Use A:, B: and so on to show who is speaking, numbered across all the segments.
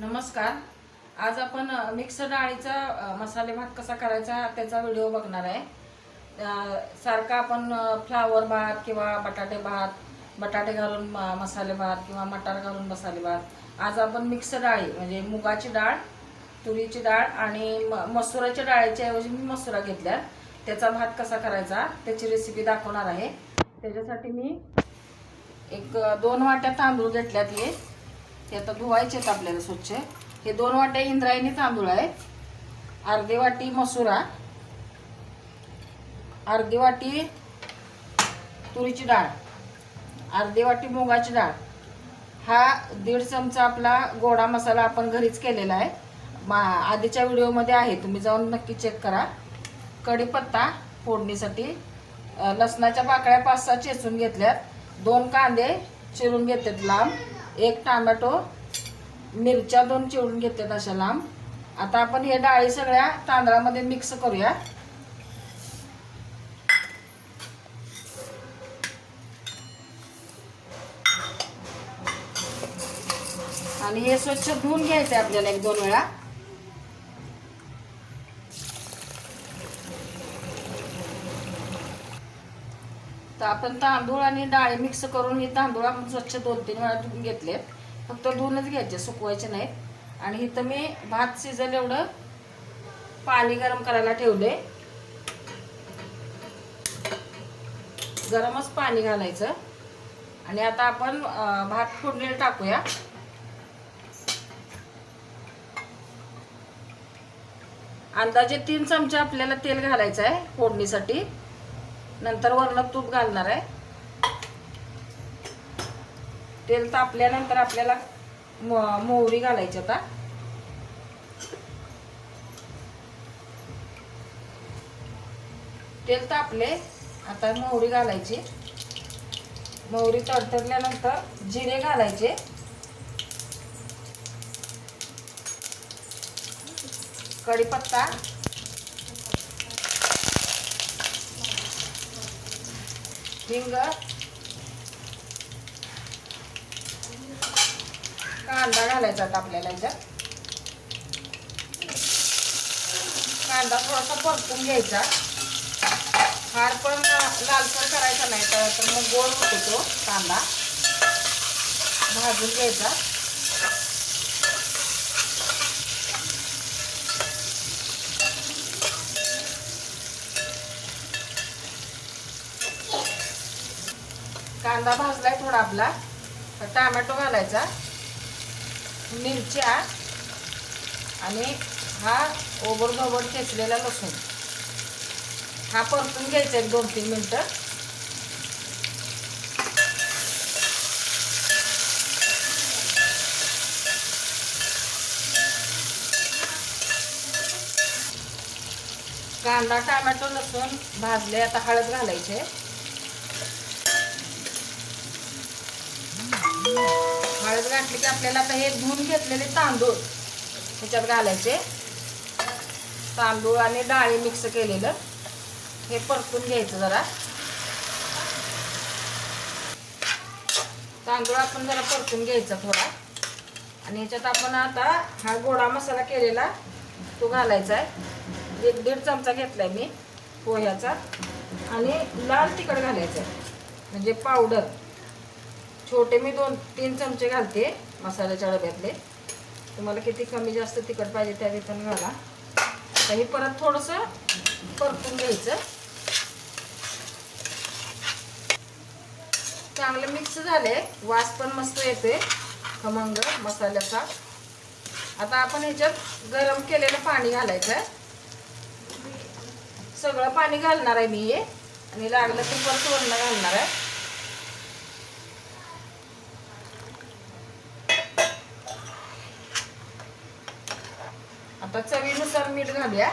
A: नमस्कार. आज आपण मिक्सर मिक्स डाळीचा मसाले भात कसा करायचा त्याचा व्हिडिओ बघणार आहे. सारखा आपण फ्लावर भात किंवा बटाटे भात बटाटे घालून म- मसाले भात किंवा मटार घालून मसाले भात. आज आपण मिक्स डाळी म्हणजे मुगाची डाळ तुरीची डाळ आणि म- मसुराच्या डाळीच्या ऐवजी मी मसुरा घेतल्या त्याचा भात कसा करायचा त्याची रेसिपी दाखवणार आहे. त्याच्यासाठी मी एक दोन वाट्या तांदूळ घेतल्यात हे. ते आता धुवायचे आहेत आपल्याला स्वच्छ. हे दोन वाट्या इंद्रायणी तांदूळ आहेत. अर्धी वाटी मसुरा. अर्धी वाटी तुरीची डाळ. अर्धी वाटी मुगाची डाळ. हा दीड चमचा आपला गोडा मसाला आपण घरीच केलेला आहे. मा आधीच्या व्हिडिओमध्ये आहे. तुम्ही जाऊन नक्की चेक करा. कढीपत्ता फोडणीसाठी. लसणाच्या पाकळ्या पाच सहा चेचून घेतल्यात. दोन कांदे चिरून घेतात लांब. एक टामॅटो मिरच्या दोन चिवडून घेतल्यात अशा लांब. आता आपण हे डाळी सगळ्या तांदळामध्ये मिक्स करूया. आणि हे स्वच्छ धुवून घ्यायचं आपल्याला एक दोन वेळा. तर आपण तांदूळ आणि डाळी मिक्स करून हे तांदूळ आपण स्वच्छ दोन तीन वेळा धुवून घेतले. फक्त धुवूनच घ्यायचे सुकवायचे नाहीत. आणि इथं मी भात शिजेल एवढं. पाणी गरम करायला ठेवले. गरमच पाणी घालायचं. आणि आता आपण भात फोडणीला टाकूया. अंदाजे तीन चमचे आपल्याला तेल घालायचं आहे फोडणीसाठी. नंतर वरण तूप घालणार आहे. तेल तापल्यानंतर आपल्याला मोहरी घालायची आता. तेल तापले आता मोहरी घालायची. मोहरी तडतडल्यानंतर जिरे घालायचे. कढीपत्ता हिंग कांदा घालायचा आता आपल्याला याच्यात कांदा थोडासा परतून घ्यायचा. फार पण लालसर करायचा नाही तर तर मग गोड होतो तो कांदा. भाजून घ्यायचा. कांदा भाजलाय थोडा आपला. तर टॅमॅटो घालायचा. मिरच्या. आणि हा ओबडधोबड ठेचलेला लसूण. हा परतून घ्यायचा एक दोन तीन मिनटं. कांदा टोमॅटो लसूण भाजले आता हळद घालायचे. हळद घातली की आपल्याला आता हे धुवून घेतलेले तांदूळ ह्याच्यात घालायचे. तांदूळ आणि डाळी मिक्स केलेलं. हे परतून घ्यायचं जरा. तांदूळ आपण जरा परतून घ्यायचा थोडा. आणि ह्याच्यात आपण आता हा गोडा मसाला केलेला तो घालायचा आहे. एक दीड चमचा घेतलाय मी पोह्याचा. आणि लाल तिखट घालायचं आहे. म्हणजे पावडर. छोटे मी दोन तीन चमचे घालते मसाल्याच्या डब्यातले. तुम्हाला किती कमी जास्त तिखट पाहिजे त्या रीतीनं घाला. तर हे परत थोडंसं परतून घ्यायचं. चांगलं मिक्स झाले वास पण मस्त येते खमंग मसाल्याचा. आता आपण ह्याच्यात गरम केलेलं पाणी घालायचं आहे सगळं पाणी घालणार आहे मी हे. आणि लागलं तर परत वरण घालणार आहे. आता चवीनुसार मीठ घालूया.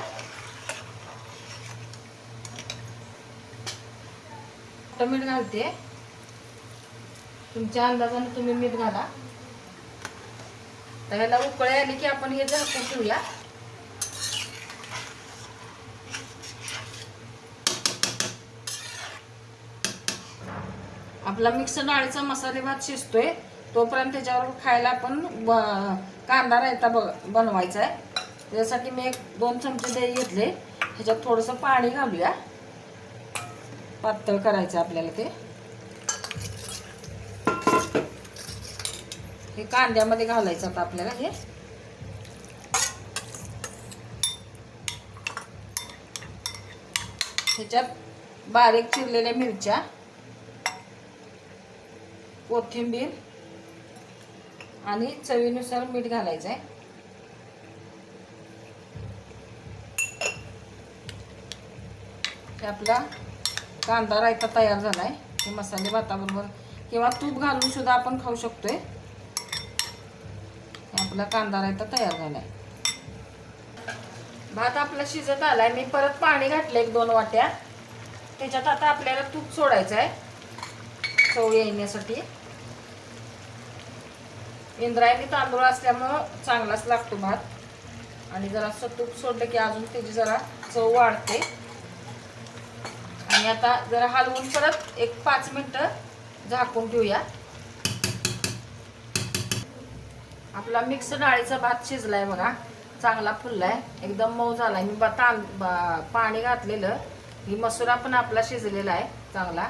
A: आता मीठ घालते. तुमच्या अंदाजाने तुम्ही मीठ घाला. तर ह्याला उकळी आली की आपण हे झाकून ठेवूया. आपला मिक्स डाळीचा मसाले भात शिजतोय. तोपर्यंत त्याच्यावर खायला आपण ब- कांदा रायता बनवायचा आहे त्याच्यासाठी मी एक दोन चमचे दही घेतले. ह्याच्यात थोडंसं पाणी घालूया. पातळ करायचं आपल्याला ते. हे कांद्यामध्ये घालायचं आता आपल्याला हे. ह्याच्यात बारीक चिरलेल्या मिरच्या कोथिंबीर आणि चवीनुसार मीठ घालायचं आहे हे आपला कांदा रायता तयार झाला आहे हे मसाले भाताबरोबर किंवा तूप घालून सुद्धा आपण खाऊ शकतोय. आहे आपला कांदा रायता तयार झाला आहे भात आपला शिजत आलाय. मी परत पाणी घातलं एक दोन वाट्या. त्याच्यात आता आपल्याला तूप सोडायचं आहे चव येण्यासाठी. इंद्रायणी तांदूळ असल्यामुळं चांगलाच लागतो भात. आणि जरा असं तूप सोडलं की अजून त्याची जरा चव वाढते. आता जरा हलवून परत एक पाच मिनटं झाकून ठेवूया. आपला मिक्स डाळीचा भात शिजलाय बघा. चांगला फुललाय. एकदम मऊ झालाय. मी बा तां बा- पाणी घातलेलं. ही मसुरा पण आपला शिजलेला आहे. चांगला.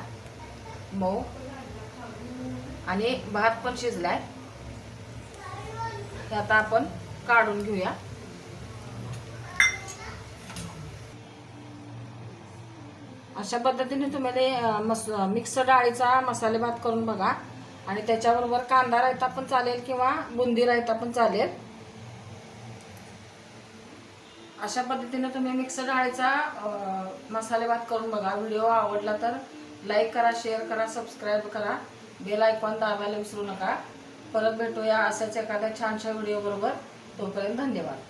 A: मऊ. आणि भात पण शिजलाय. हे आता आपण काढून घेऊया. अशा पद्धतीने तुम्ही मस मिक्स डाळीचा मसाले भात करून बघा. आणि त्याच्याबरोबर कांदा रायता पण चालेल किंवा बुंदी रायता पण चालेल. अशा पद्धतीने तुम्ही मिक्स डाळीचा मसाले भात करून बघा. व्हिडिओ आवडला तर लाईक करा शेअर करा सबस्क्राईब करा. बेल आयकॉन दाबायला विसरू नका. परत भेटूया अशाच एखाद्या छानशा व्हिडिओबरोबर. तोपर्यंत धन्यवाद.